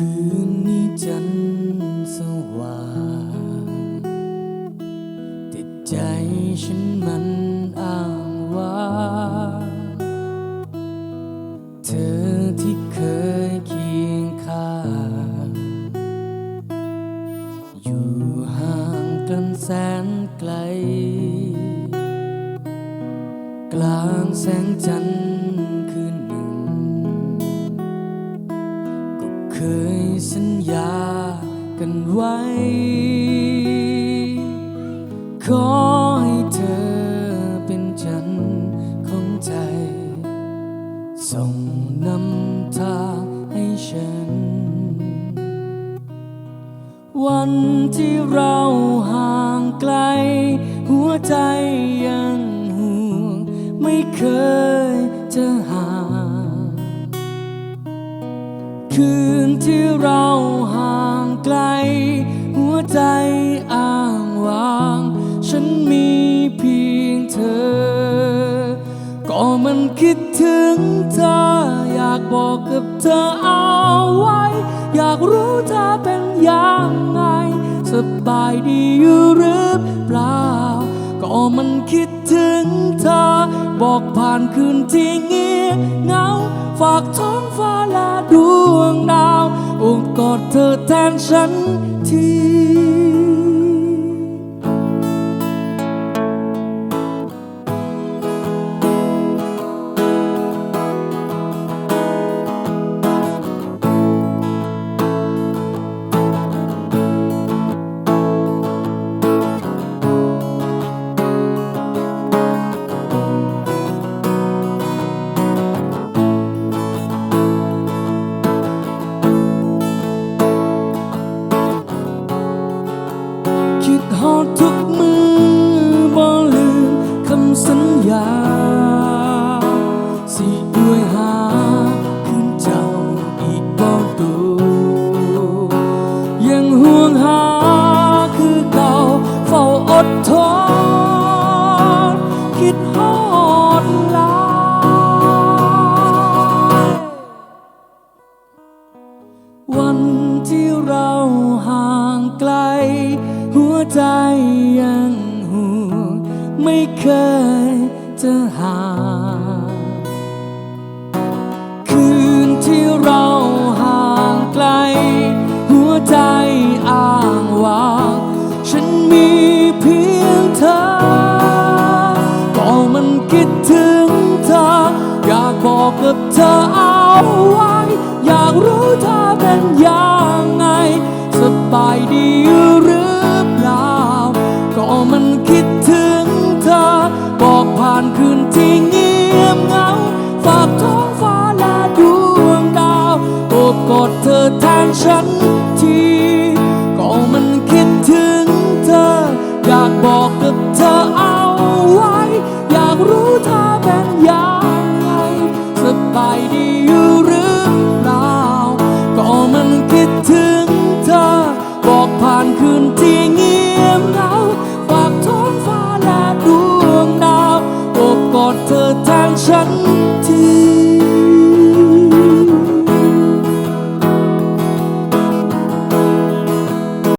คืนนี้จันทร์สว่างแต่ใจฉันมันอ้างว้าง เธอที่เคยเคียงข้าง อยู่ห่างกันแสนไกล กลางแสงจันทร์ เคยสัญญากันไว้ ขอให้เธอเป็นจันของใจ ส่งนำทางให้ฉัน วันที่เราห่างไกล หัวใจยังห่วงไม่เคยจะห่าง คืนที่เราห่างไกล หัวใจอ้างว้าง ฉันมีเพียงเธอ ก็มันคิดถึงเธอ อยากบอกกับเธอเอาไว้ อยากรู้เธอเป็นยังไง สบายดีอยู่หรือเปล่า ก็มันคิดถึงเธอ บอกผ่านคืนที่เงียบเหงา ฝากท้องฟ้าละด เธอแทนฉันที คิดฮอดลายวันที่เราห่างไกล หัวใจยังห่วงไม่เคยจะห่างคืนที่เรา คิดถึงเธอ อยากบอกกับเธอเอาไว้ อยากรู้เธอเป็นยังไง สบายดีหรือเปล่า ก็มันคิดถึงเธอ บอกผ่านคืนที่เงียบเหงา ฝากท้องฟ้าและดวงดาวโอบกอดเธอแทนฉันที hương thì nghiêng ngẫu hoặc thoáng pha là đuông nào một ngọt thơ thang chân thiên